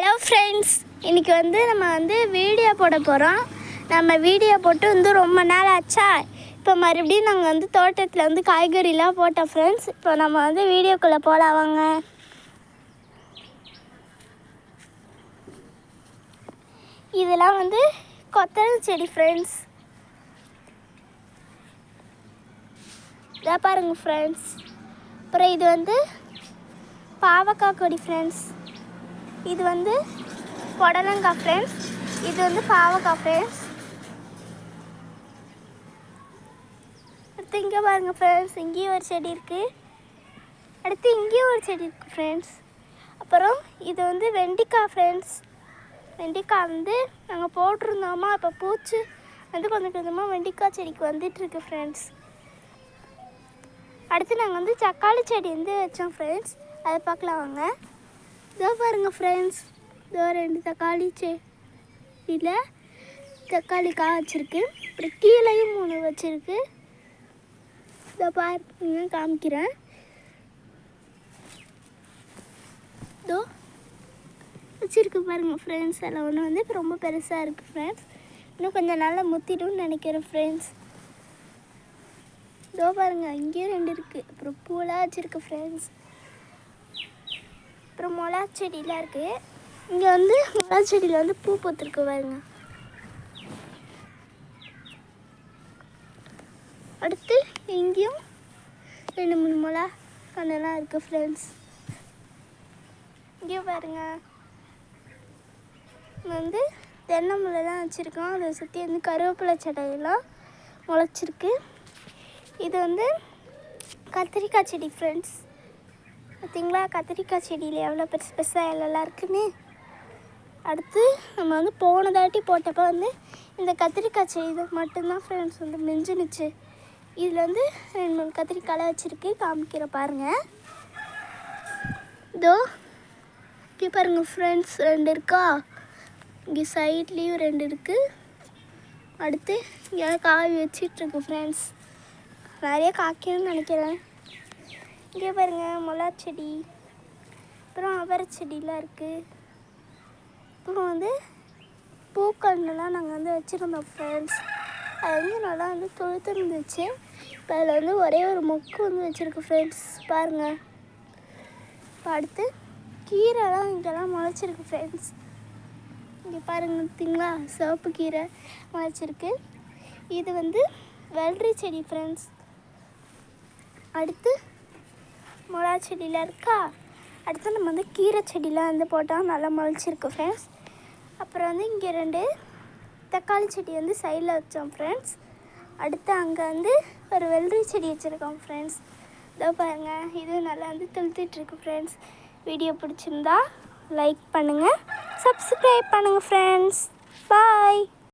Hello friends இன்றைக்கி வந்து நம்ம வந்து வீடியோ போட போகிறோம் நம்ம வீடியோ போட்டு வந்து ரொம்ப நாள் ஆச்சா? இப்போ மறுபடியும் நாங்கள் வந்து தோட்டத்தில் வந்து காய்கறிலாம் போட்டோம் ஃப்ரெண்ட்ஸ் இப்போ நம்ம வந்து வீடியோக்குள்ளே போகலாம் வாங்க. இதெல்லாம் வந்து கொத்தமல்லி செடி ஃப்ரெண்ட்ஸ் இதாக பாருங்கள் ஃப்ரெண்ட்ஸ் அப்புறம் இது வந்து பாவக்காய் கொடி ஃப்ரெண்ட்ஸ் இது வந்து புடலங்காய் ஃப்ரெண்ட்ஸ் இது வந்து பாவக்காய் ஃப்ரெண்ட்ஸ் அடுத்து இங்கே பாருங்கள் ஃப்ரெண்ட்ஸ் இங்கேயும் ஒரு செடி இருக்குது அடுத்து இங்கேயும் ஒரு செடி இருக்குது ஃப்ரெண்ட்ஸ் அப்புறம் இது வந்து வெண்டிக்காய் ஃப்ரெண்ட்ஸ் வெண்டிக்காய் வந்து நாங்கள் போட்டிருந்தோமா இப்போ பூச்சி வந்து கொஞ்சம் கொஞ்சமாக வெண்டிக்காய் செடிக்கு வந்துட்டுருக்கு ஃப்ரெண்ட்ஸ் அடுத்து நாங்கள் வந்து தக்காளி செடி வந்து வச்சோம் ஃப்ரெண்ட்ஸ் அதை பார்க்கலாம் வாங்க. இதோ பாருங்கள் ஃப்ரெண்ட்ஸ் இதோ ரெண்டு தக்காளி செடியில் தக்காளி காய் வச்சுருக்கு. அப்புறம் கீழேயும் மூணு வச்சுருக்கு. இதோ பாருங்க காமிக்கிறேன். இதோ வச்சுருக்கு பாருங்கள் ஃப்ரெண்ட்ஸ் அதில் ஒன்று வந்து இப்போ ரொம்ப பெருசாக இருக்குது ஃப்ரெண்ட்ஸ் இன்னும் கொஞ்சம் நாளில் முத்திடும்னு நினைக்கிறேன் ஃப்ரெண்ட்ஸ் இதோ பாருங்க இங்கேயும் ரெண்டு இருக்குது அப்புறம் பூலாக வச்சுருக்கு ஃப்ரெண்ட்ஸ் மிளகா செடியெலாம் இருக்குது இங்கே வந்து மிளகா செடியில் வந்து பூ பூத்துருக்கு பாருங்க. அடுத்து இங்கேயும் ரெண்டு மூணு மிளகா கண்ணெல்லாம் இருக்குது ஃப்ரெண்ட்ஸ் இங்கேயும் பாருங்க. வந்து தென்னை முளைலாம் வச்சுருக்கோம். அதை சுற்றி வந்து கருவேப்பிலை செடையெல்லாம் முளைச்சிருக்கு. இது வந்து கத்திரிக்காய் செடி ஃப்ரெண்ட்ஸ் பார்த்தீங்களா? கத்திரிக்காய் செடியில் எவ்வளோ பெருசு பெருசாக இலெல்லாம் இருக்குன்னு? அடுத்து நம்ம வந்து போன தாட்டி போட்டப்போ வந்து இந்த கத்திரிக்காய் செடி இது மட்டும்தான் ஃப்ரெண்ட்ஸ் வந்து மிஞ்சினுச்சு. இதில் வந்து ரெண்டு மூணு கத்திரிக்காய் வச்சுருக்கு. காமிக்கிற பாருங்கள் இதோ இங்கே பாருங்கள் ஃப்ரெண்ட்ஸ் ரெண்டு இருக்கா? இங்கே சைட்லேயும் ரெண்டு இருக்குது அடுத்து இங்கே காய் வச்சிட்ருக்கு ஃப்ரெண்ட்ஸ் நிறைய காய்க்கணும்னு நினைக்கிறேன். இங்கே பாருங்க மிளகா செடி. அப்புறம் அவரை செடிலாம் இருக்குது அப்புறம் வந்து பூக்கள்லாம் நாங்கள் வந்து வச்சுருந்தோம் ஃப்ரெண்ட்ஸ் அது வந்து நல்லா வந்து தொழுத்து இருந்துச்சு இப்போ அதில் வந்து ஒரே ஒரு மொக்கு வந்து வச்சுருக்கு ஃப்ரெண்ட்ஸ் பாருங்கள் இப்போ அடுத்து கீரைலாம் இங்கெல்லாம் முளைச்சிருக்கு ஃப்ரெண்ட்ஸ் இங்கே பாருங்கள் பார்த்தீங்களா சிவப்பு கீரை முளைச்சிருக்கு. இது வந்து வெள்ளரி செடி ஃப்ரெண்ட்ஸ் அடுத்து மிளகா செடியெலாம் இருக்கா? அடுத்து நம்ம வந்து கீரை செடியெலாம் வந்து போட்டால் நல்லா முளைச்சிருக்கு ஃப்ரெண்ட்ஸ் அப்புறம் வந்து இங்கே ரெண்டு தக்காளி செடி வந்து சைடில் வச்சோம் ஃப்ரெண்ட்ஸ் அடுத்து அங்கே வந்து ஒரு வெள்ளரி செடி வச்சுருக்கோம் ஃப்ரெண்ட்ஸ் இதோ பாருங்கள் இது நல்லா வந்து துளுத்துட்ருக்கு ஃப்ரெண்ட்ஸ் வீடியோ பிடிச்சிருந்தா லைக் பண்ணுங்கள் சப்ஸ்கிரைப் பண்ணுங்கள் ஃப்ரெண்ட்ஸ் பாய்